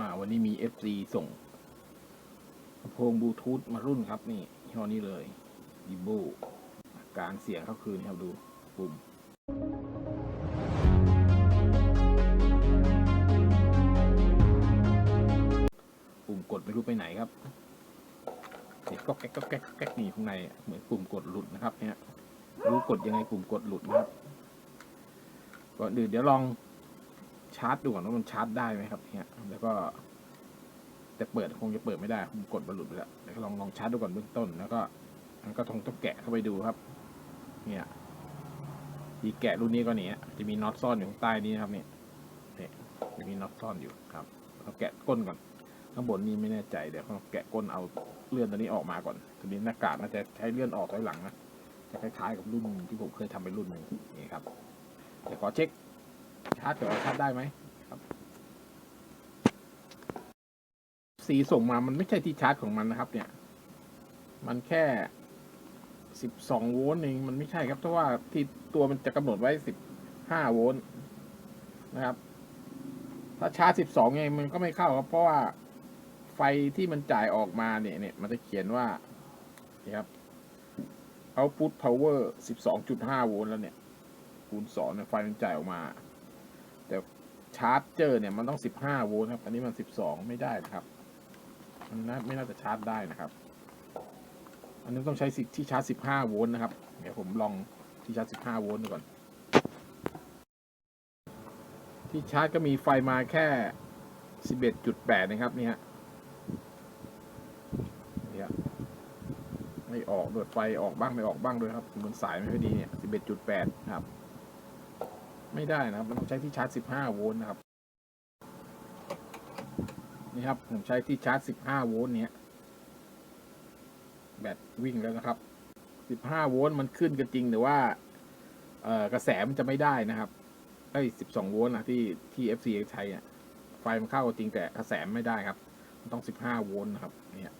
อ่า วันนี้มี FC ส่งลำโพงบลูทูธมารุ่นครับ นี่ยี่ห้อนี้เลยดิโบการเสียงเขาคืนครับดูปุ่มปุ่มกดไม่รู้ไปไหนครับเสียงก็แก๊กก็แก๊กแก๊กนี่ข้างในเหมือนปุ่มกดหลุดนะครับ เนี่ยรู้กดยังไงปุ่มกดหลุดนะครับก่อนอื่นเดี๋ยวลอง ชาร์จดูก่อนว่ามันชาร์จได้ไหมครับเนี่ยแล้วก็แต่เปิดคงจะเปิดไม่ได้ผมกดมันหลุไปแล้วเดี๋ยวลองลองชาร์จดูก่อนเบื้องต้น แล้วก็มันก็ต้องต้องแกะเข้าไปดูครับ เนี่ยที่แกะรุ่นนี้ก็เนี่ยจะมีน็อตซ่อนอยู่ข้างใต้นี้ครับเนี่ยเนี่ยจะมีน็อตซ่อนอยู่ครับเราแกะก้นก่อน ข้างบนนี้ไม่แน่ใจเดี๋ยวเราแกะก้นเอาเลื่อนตัวนี้ออกมาก่อนตัวนี้หน้ากากน่าจะใช้เลื่อนออกถอยหลังนะจะคล้ายๆกับรุ่นที่ผมเคยทำไปรุ่นหนึ่งนี่ครับเดี๋ยวขอเช็ค ชาร์จก่อนว่าชาร์จได้ไหมครับสีส่งมามันไม่ใช่ที่ชาร์จของมันนะครับ เนี่ย มันแค่สิบสองโวลต์เองมันไม่ใช่ครับเพราะว่าที่ตัวมันจะกำหนดไว้สิบห้าโวลต์นะครับ ถ้าชาร์จสิบสองไงมันก็ไม่เข้าครับ เพราะว่าไฟที่มันจ่ายออกมาเนี่ยเนี่ยมันจะเขียนว่านี่ครับ output power สิบสองจุดห้าโวลต์แล้วเนี่ยคูณสองเนี่ยไฟมันจ่ายออกมา ชาร์จเจอเนี่ยมันต้องสิบห้าโวลต์ครับ อันนี้มันสิบสองไม่ได้นะครับ มันน่าไม่น่าจะชาร์จได้นะครับ อันนี้ต้องใช้สิที่ชาร์จสิบห้าโวลต์นะครับ เดี๋ยวผมลองที่ชาร์จสิบห้าโวลต์ดูก่อน ที่ชาร์จก็มีไฟมาแค่สิบเอ็ดจุดแปดนะครับนี่ฮะเนี่ยไม่ออกด้วยไฟออกบ้างไม่ออกบ้างด้วยครับเหมือนสายไม่ค่อยดีเนี่ยสิบเอ็ดจุดแปดครับ ไม่ได้นะครับ มันต้องใช้ที่ชาร์จสิบห้าโวลต์นะครับ นี่ครับ ผมใช้ที่ชาร์จสิบห้าโวลต์เนี้ย แบตวิ่งแล้วนะครับสิบห้าโวลต์มันขึ้นก็จริงแต่ว่า เอ่อกระแสมันจะไม่ได้นะครับไอ้สิบสองโวลต์นะที่ที่ FC ใช้อะไฟมันเข้าจริงแต่กระแสไม่ได้ครับ มันต้องสิบห้าโวลต์นะครับ เนี่ย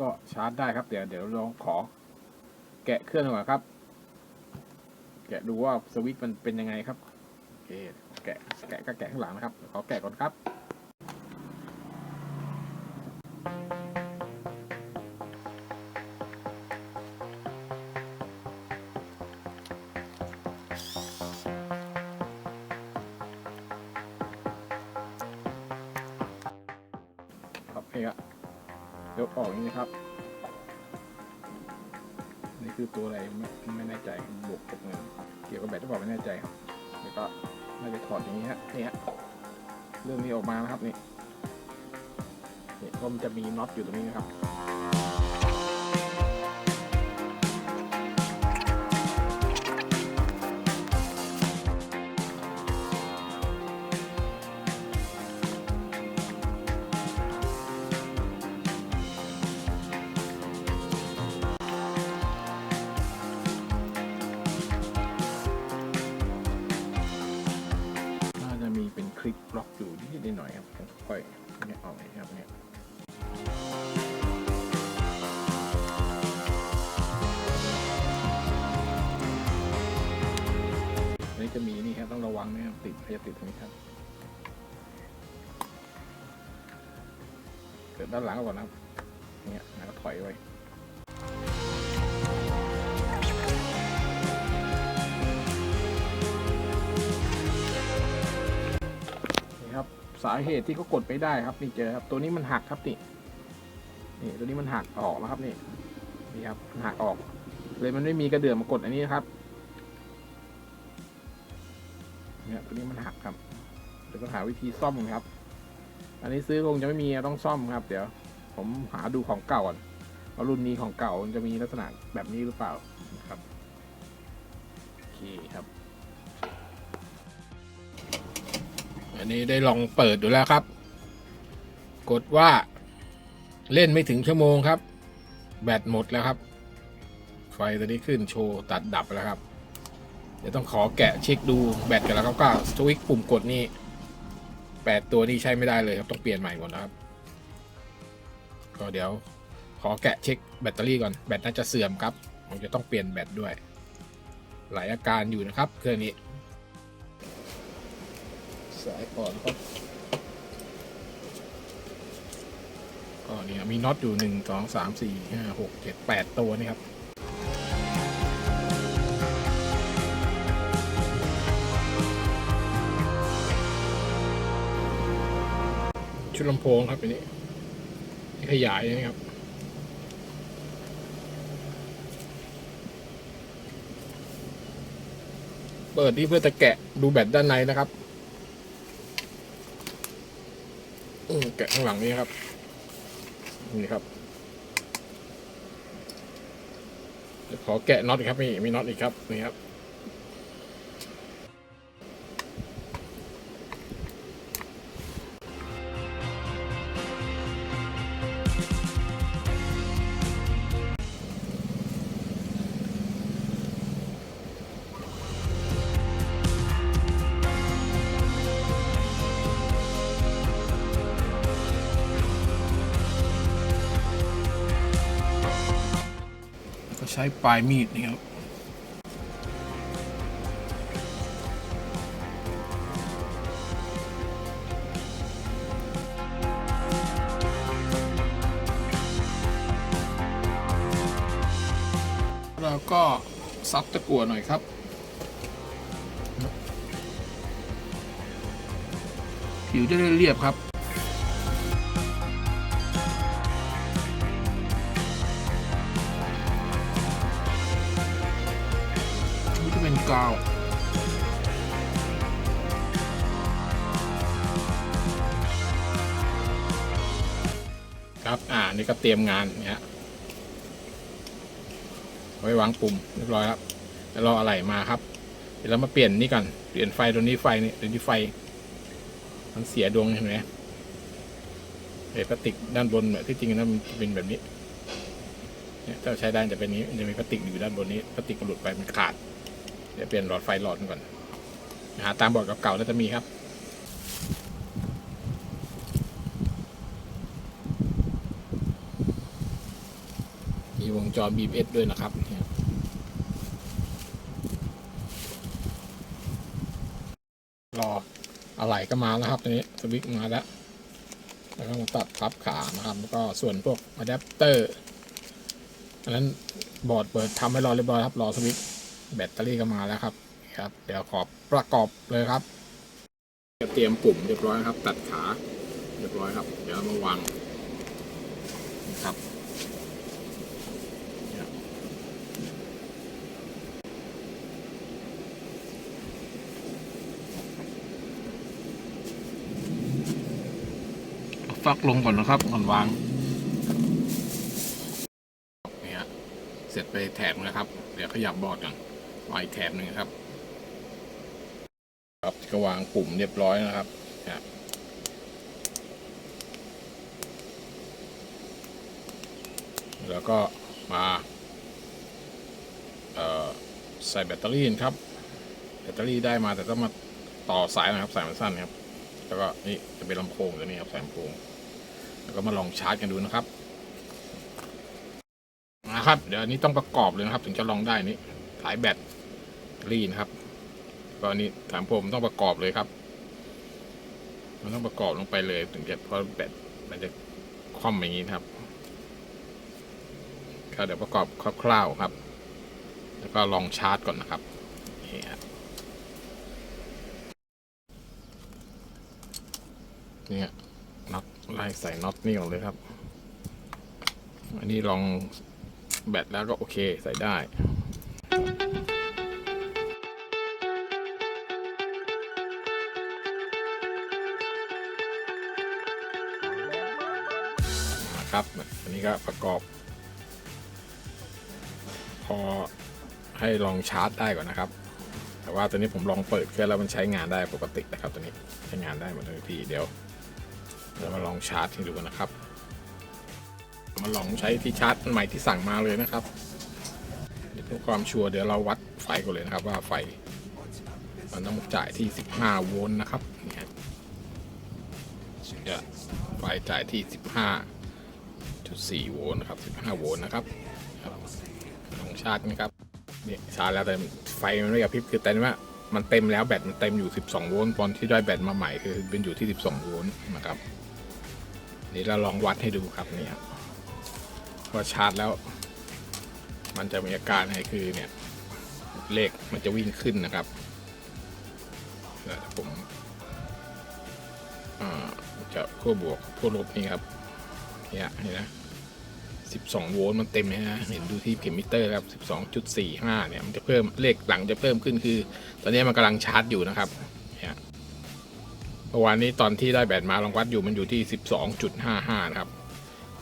ก็ชาร์จได้ครับ เดี๋ยวเดี๋ยวลองขอ แกะเครื่องก่อนครับ แกะดูว่าสวิตช์มันเป็นยังไงครับโอเคแกะแกะก็แกะข้างหลังนะครับขอแกะก่อนครับครับนี่ครับยกออกนี้นะครับ นี่คือตัวอะไรไม่ ใจบวกกับเงินเกี่ยวกับแบตหรือเปล่าไม่แน่ใจครับ แล้วก็น่าจะถอดอย่างนี้ฮะนี่ฮะเรื่องนี้ออกมานะครับนี่นี่ก็มันจะมีน็อตอยู่ตรงนี้นะครับ นิดหน่อยครับค่อยเนี่ยออกเลยครับเนี่ยอันนี้จะมีนี่ครับต้องระวังนะครับติดพยาติดตรงนี้ครับเกิดด้านหลังก่อนนะครับเนี่ยแล้วก็ถอยไว้ สาเหตุที่เขากดไม่ได้ครับนี่เจอครับ ตัวนี้มันหักครับนี่นี่ตัวนี้มันหักออกแล้วครับนี่นี่ครับหักออก เลยมันไม่มีกระเดื่อมากดอันนี้นะครับเนี่ยตัวนี้มันหักครับเดี๋ยวต้องหาวิธีซ่อมครับ อันนี้ซื้อคงจะไม่มีต้องซ่อมครับ เดี๋ยว ผมหาดูของเก่าก่อนว่ารุ่นนี้ของเก่ามันจะมีลักษณะแบบนี้หรือเปล่านะครับโอเคครับ นนี้ได้ลองเปิดดูแล้วครับ กดว่า เล่นไม่ถึงชั่วโมงครับ แบตหมดแล้วครับ ไฟตัวนี้ขึ้นโชว์ตัดดับแล้วครับ เดี๋ยวต้องขอแกะเช็คดูแบตกันแล้วครับก็สวิตช์ปุ่มกดนี่แปดตัวนี้ใช้ไม่ได้เลยครับ ต้องเปลี่ยนใหม่หมดนะครับ ก็เดี๋ยวขอแกะเช็คแบตเตอรี่ก่อนแบตน่าจะเสื่อมครับผมจะต้องเปลี่ยนแบตด้วย หลายอาการอยู่นะครับเครื่องนี้ายก่อนครับก็เนี่ยมีน็อตอยู่หนึ่งสองสามสี่ห้าหกเจ็ดแปดตัวนี่ครับชุดลำโพงครับอันนี้ขยายนะครับ เปิดที่เพื่อจะแกะดูแบตด้านในนะครับ แกะข้างหลังนี้ครับ นี่ครับขอแกะน็อตอีกครับมีมีน็อตอีกครับนี่ครับ ช้ปลายมีดนี่ครับเราก็ซับตะกั่วหน่อยครับผิวจะได้เรียบครับ ครับ อ่า นี่ก็เตรียมงานเนี่ยไว้วางปุ่มเรียบร้อยครับแล้วรออะไรมาครับ เดี๋ยวเรามาเปลี่ยนนี่ก่อน เปลี่ยนไฟตัวนี้ไฟนี่ตัวนี้ไฟ มันเสียดวงเห็นไหมไอ้พลาสติกด้านบนเนี่ยที่จริงนะมันเป็นแบบนี้ เนี่ยถ้าใช้ได้จะเป็นนี้จะมีพลาสติกอยู่ด้านบนนี้พลาสติกมันหลุดไปมันขาด เดี๋ยวเปลี่ยนหลอดไฟหลอดก่อน หาตามบอร์ดเก่าๆแล้วจะมีครับ วงจร BBS ด้วยนะครับรออะไหล่ก็มาแล้วครับตอนนี้สวิตช์มาแล้ว แล้วก็มาตัดพับขานะครับแล้วก็ส่วนพวกอะแดปเตอร์อันนั้นบอร์ดเปิดทำให้รอเรียบร้อยครับรอสวิตช์แบตเตอรี่ก็มาแล้วครับครับ เดี๋ยวขอประกอบเลยครับเตรียมปุ่มเรียบร้อยครับ ตัดขาเรียบร้อยครับ เดี๋ยวมาวางนะครับเนี่ยเอา ฟักลงก่อนนะครับก่อนวางนี่ฮะเสร็จไปแถบนะครับ เดี๋ยวขยับบอร์ดก่อนวางอีกแถบหนึ่งครับ ครับก็วางปุ่มเรียบร้อยนะครับแล้วก็มาใส่แบตเตอรี่ครับ แบตเตอรี่ได้มาแต่ต้องมาต่อสายนะครับสายมันสั้นครับ แล้วก็นี่จะเป็นลำโพงตัวนี้ครับสายลำโพง ก็มาลองชาร์จกันดูนะครับนะครับเดี๋ยวอันนี้ต้องประกอบเลยนะครับ ถึงจะลองได้นี่สายแบตเตอรี่นะครับก็อันนี้ถามผมต้องประกอบเลยครับ มันต้องประกอบลงไปเลย ถึงจะพราะแบตมันจะคว่ำอย่างนี้ครับก็เดี๋ยวประกอบคร่าวๆครับ แล้วก็ลองชาร์จก่อนนะครับนี่ฮะเนี่ยน็อตไล่ ใส่น็อตนี่ก่อนเลยครับ อันนี้ลองแบตแล้วก็โอเคใส่ได้ครับอันนี้ก็ประกอบ พอให้ลองชาร์จได้ก่อนนะครับ แต่ว่าตอนนี้ผมลองเปิดเครื่องแล้วมันใช้งานได้ปกตินะครับตัวนี้ใช้งานได้หมดเลยทีเดียว เรามาลองชาร์จให้ดูกันนะครับ มาลองใช้ที่ชาร์จใหม่ที่สั่งมาเลยนะครับเพื่อความชัวร์เดี๋ยวเราวัดไฟก่อนเลยนะครับ ว่าไฟมันต้องจ่ายที่ 15 โวลต์นะครับเนี่ยไฟจ่ายที่ 15.4 โวลต์นะครับ 15 โวลต์นะครับลองชาร์จนะครับเนี่ยชาร์จแล้วแต่ไฟมันไม่กระพริบคือแต่ว่ามันเต็มแล้วแบตมันเต็มอยู่ 12 โวลต์ตอนที่ได้แบตมาใหม่คือเป็นอยู่ที่ 12 โวลต์นะครับ นี่เราลองวัดให้ดูครับเนี่ครับพอชาร์จแล้ว มันจะมีอาการให้คือเนี่ย เลขมันจะวิ่งขึ้นนะครับเดี๋ยวผมจะขั้วบวกขั้วลบนี่ครับเนี่ยเห็นนะ12 โวลต์มันเต็มเลยนะเห็นดูที่เข็มมิเตอร์ครับ 12.45 เนี่ย มันจะเพิ่มเลขหลังจะเพิ่มขึ้นคือ ตอนนี้มันกำลังชาร์จอยู่นะครับ มื่อวานนี้ตอนที่ได้แบตมาลองวัดอยู่มันอยู่ที่ 12.55 นะครับ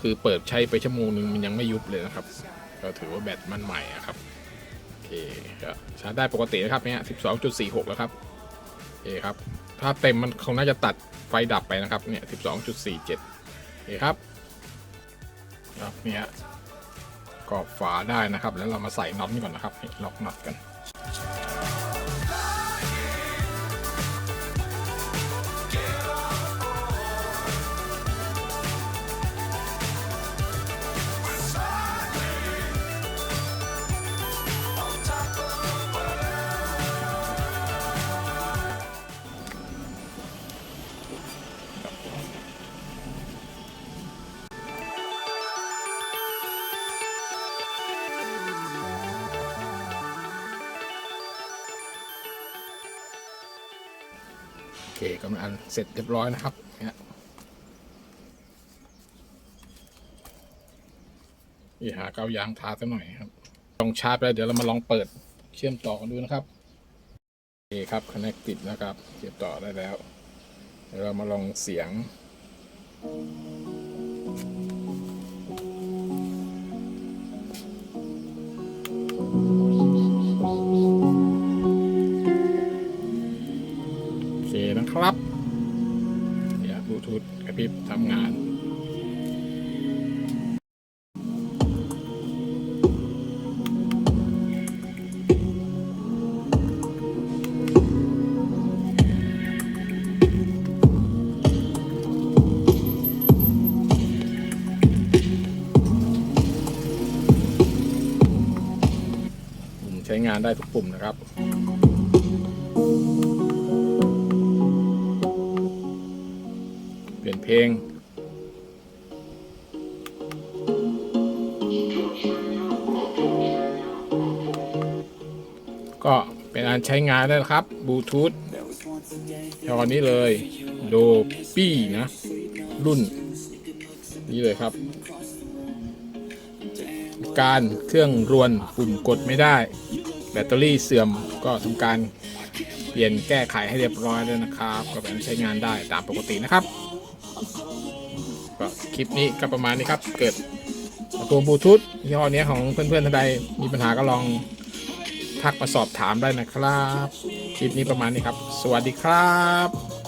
คือเปิดใช้ไปชั่วโมงหนึ่งมันยังไม่ยุบเลยนะครับ ก็ถือว่าแบตมันใหม่ครับ โอเคก็ชาร์จได้ปกตินะครับเนี่ย 12.46 แล้วครับโอเคครับ ถ้าเต็มมันคงน่าจะตัดไฟดับไปนะครับ เนี่ย 12.47 โอเคครับ ครับเนี่ยกรอบฝาได้นะครับ แล้วเรามาใส่น็อตนี่ก่อนนะครับ ล็อกน็อตกัน เคกำลังเสร็จเรียบร้อยนะครับเนี่ยนี่หาเกาวยางทาสักหน่อยครับลองชาร์จไปเดี๋ยวเรามาลองเปิดเชื่อมต่อกันดูนะครับโอเคครับ connect ติดนะครับเชื่อมต่อได้แล้ว เดี๋ยวเรามาลองเสียง เดี๋ยวบลูทูธกระพริบทำงานปุ่มใช้งานได้ทุกปุ่มนะครับ ยนเพลง ก็เป็นอันใช้งานได้แล้วครับบลูทูธจอนนี้เลยโดปี้นะ รุ่น นี้เลยครับ การเครื่องรวนปุ่มกดไม่ได้ แบตเตอรี่เสื่อมก็ทำการเปลี่ยนแก้ไขให้เรียบร้อยแล้วนะครับ ก็เป็นใช้งานได้ตามปกตินะครับ คลิปนี้ก็ประมาณนี้ครับ เกิดตัวบลูทูธยี่ห้อนี้ของเพื่อนๆท่านใดมีปัญหาก็ลองทักมาสอบถามได้นะครับ คลิปนี้ประมาณนี้ครับ สวัสดีครับ